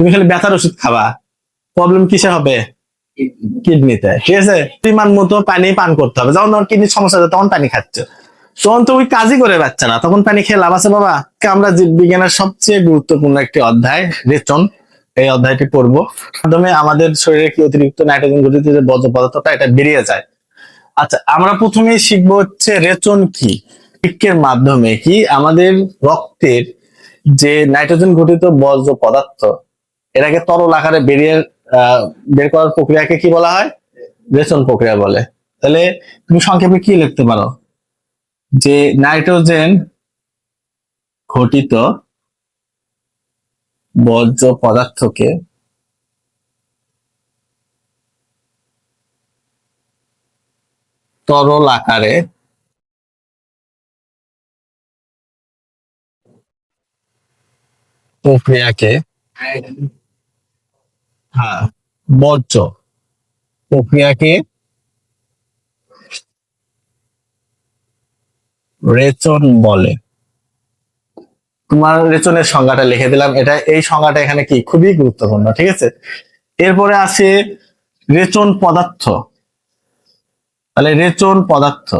তুমি খালি ব্যথার ওষুধ খাবা। প্রবলেম কিসে হবে? কিডনিতে ঠিক আছে? পরিমাণ মতো পানি পান করতে হবে। যখন তোমার কিডনির সমস্যা তখন পানি খাচ্ছে। তখন তো ওই কাজই করে পাচ্ছে না, তখন পানি খেয়ে লাভ আছে বাবা। আমরা জীববিজ্ঞানের সবচেয়ে গুরুত্বপূর্ণ একটি অধ্যায়, রেচন, এই অধ্যায়টি পড়ব। মাধ্যমে আমাদের শরীরে কি অতিরিক্ত নাইট্রোজেন ঘটিত যে বর্জ্য পদার্থটা, এটা বেরিয়ে যায়। আচ্ছা আমরা প্রথমেই শিখব হচ্ছে রেচন কি বৃক্কের মাধ্যমে কি আমাদের রক্তের যে নাইট্রোজেন ঘটিত বর্জ্য পদার্থ এটাকে তরল আকারে বেরিয়ে বের করার প্রক্রিয়াকে কি বলা হয়? রেচন প্রক্রিয়া বলে। তাহলে তুমি সংক্ষেপে কি লিখতে পারো? যে নাইট্রোজেন ঘটিত বর্জ্য পদার্থকে তরল আকারে প্রক্রিয়াকে হ্যাঁ বর্জ্য। প্রক্রিয়াকে রেচন বলে। তোমার রেচনের সংজ্ঞাটা লিখে দিলাম। এটা, এই সংজ্ঞাটা এখানে কি? খুবই গুরুত্বপূর্ণ, ঠিক আছে? এরপরে আছে রেচন পদার্থ। তাহলে রেচন পদার্থ।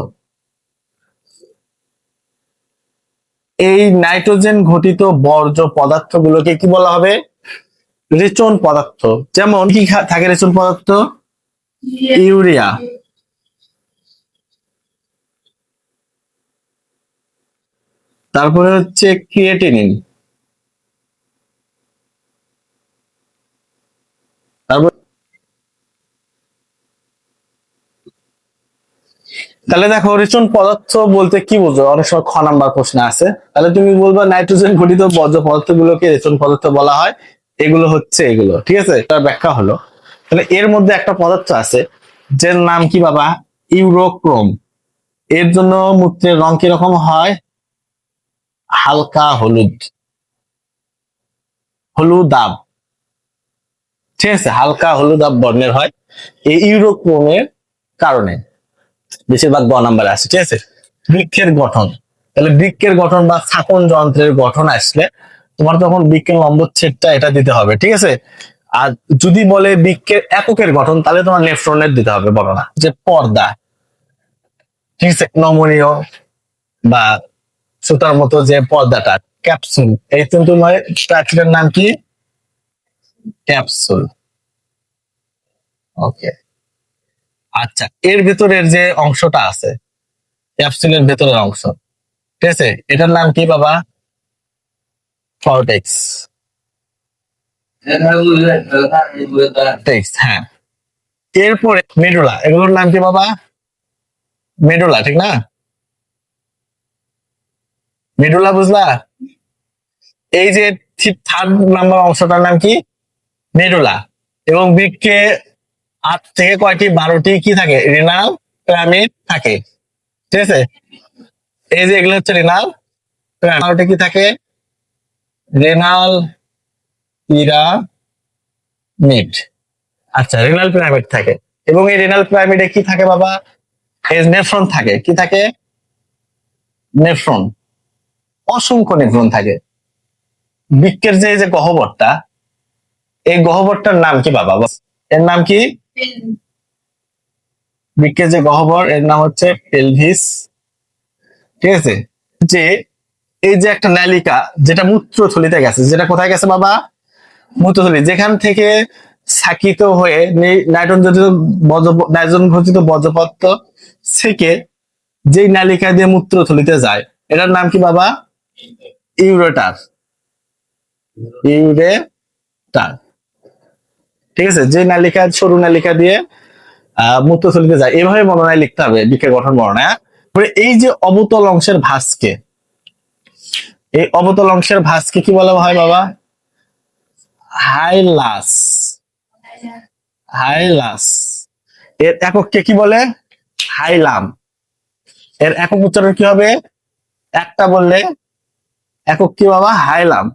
এই নাইট্রোজেন ঘটিত বর্জ্য পদার্থগুলোকে কি বলা হবে? রেচন পদার্থ। যেমন, কি থাকে রেচন পদার্থ? ইউরিয়া। তারপরে হচ্ছে ক্রিয়েটিনিন তারপর তাহলে দেখো, রেচন পদার্থ বলতে কি বুঝো? অনেক সময় খ নাম্বার প্রশ্ন আছে তাহলে তুমি বলবা নাইট্রোজেন ঘটিত বর্জ্য পদার্থগুলোকে রেচন পদার্থ বলা হয়। এগুলো হচ্ছে এগুলো, ঠিক আছে? তার ব্যাখ্যা হলো, তাহলে এর মধ্যে একটা পদার্থ আছে, যার নাম কি বাবা? ইউরোক্রোম। এর জন্য মূত্রের রং কীরকম হয়? হালকা হলুদ। হলুদাব ঠিক আছে, হালকা হলুদাব বর্ণের হয় এই ইউরোক্রোমের কারণে। বেশিরভাগ গ নাম্বারে আসে ঠিক আছে? বৃক্ষের গঠন। তাহলে বৃক্ষের গঠন বা স্থাপন যন্ত্রের গঠন আসলে তোমার তখন বৃক্ষের লম্বচ্ছেদটা এটা দিতে হবে, ঠিক আছে? আর যদি বলে বৃক্ষের এককের গঠন, তাহলে তোমার নেফ্রনের দিতে হবে বর্ণনা যে পর্দা, ঠিক আছে? নমনীয় বা সুতার মতো যে পর্দাটা, ক্যাপসুল। এই কিন্তু স্ট্রাকচারের নাম কি? ক্যাপসুল। ওকে। আচ্ছা এর ভেতরের যে অংশটা আছে, ক্যাপসুলের ভেতরের অংশ, ঠিক আছে? এটার নাম কি বাবা? কর্টেক্স টেক্স হ্যাঁ এরপরে মেডুলা এগুলোর নাম কি বাবা? মেডুলা ঠিক না? মেডুলা বুঝলা? এই যে থার্ড নাম্বার অংশটার নাম কি? মেডুলা এবং বৃক্ষে আট থেকে কয়টি? বারোটি কি থাকে? রেনাল পিরামিড থাকে। ঠিক আছে? এই যে এগুলো হচ্ছে রেনাল বারোটি কি থাকে? রেনাল পিরামিড আচ্ছা রেনাল পিরামিড থাকে। এবং এই রেনাল পিরামিডে কি থাকে বাবা? নেফ্রন থাকে। কি থাকে? নেফ্রন অসংখ্য নেফ্রন থাকে। বৃক্ষের যে যে গহ্বরটা এই গহ্বরটার নাম কি বাবা? এর নাম কি? বৃক্ষের যে গহ্বর এর নাম হচ্ছে পেলভিস ঠিক আছে? যে এই যে একটা নালিকা, যেটা মূত্রথলিতে গেছে, যেটা কোথায় গেছে বাবা? মূত্রথলি, যেখান থেকে সাকিত হয়ে নাইট্রোজেন ঘটিত বজ্র- নাইট্রোজেন ঘটিত বজ্রপত্র থেকে যেই নালিকা দিয়ে মূত্রথলিতে যায়, এটার নাম কি বাবা? ইউরেটার। ইউরেটার। ঠিক আছে? যে নালিকা, সরু নালিকা দিয়ে মূত্রথলিতে যায়। এভাবে বর্ণনায় লিখতে হবে বৃক্ষের গঠন তারপরে এই যে অবতল অংশের ভাঁজকে এই অবতল অংশের ভাঁজকে কি বলা হয় বাবা? হাইলাস। হাইলাস। এর এককে কি বলে? হাইলাম। এর একক উচ্চারণ কি হবে? একটা বললে একক কি বাবা? হাইলাম।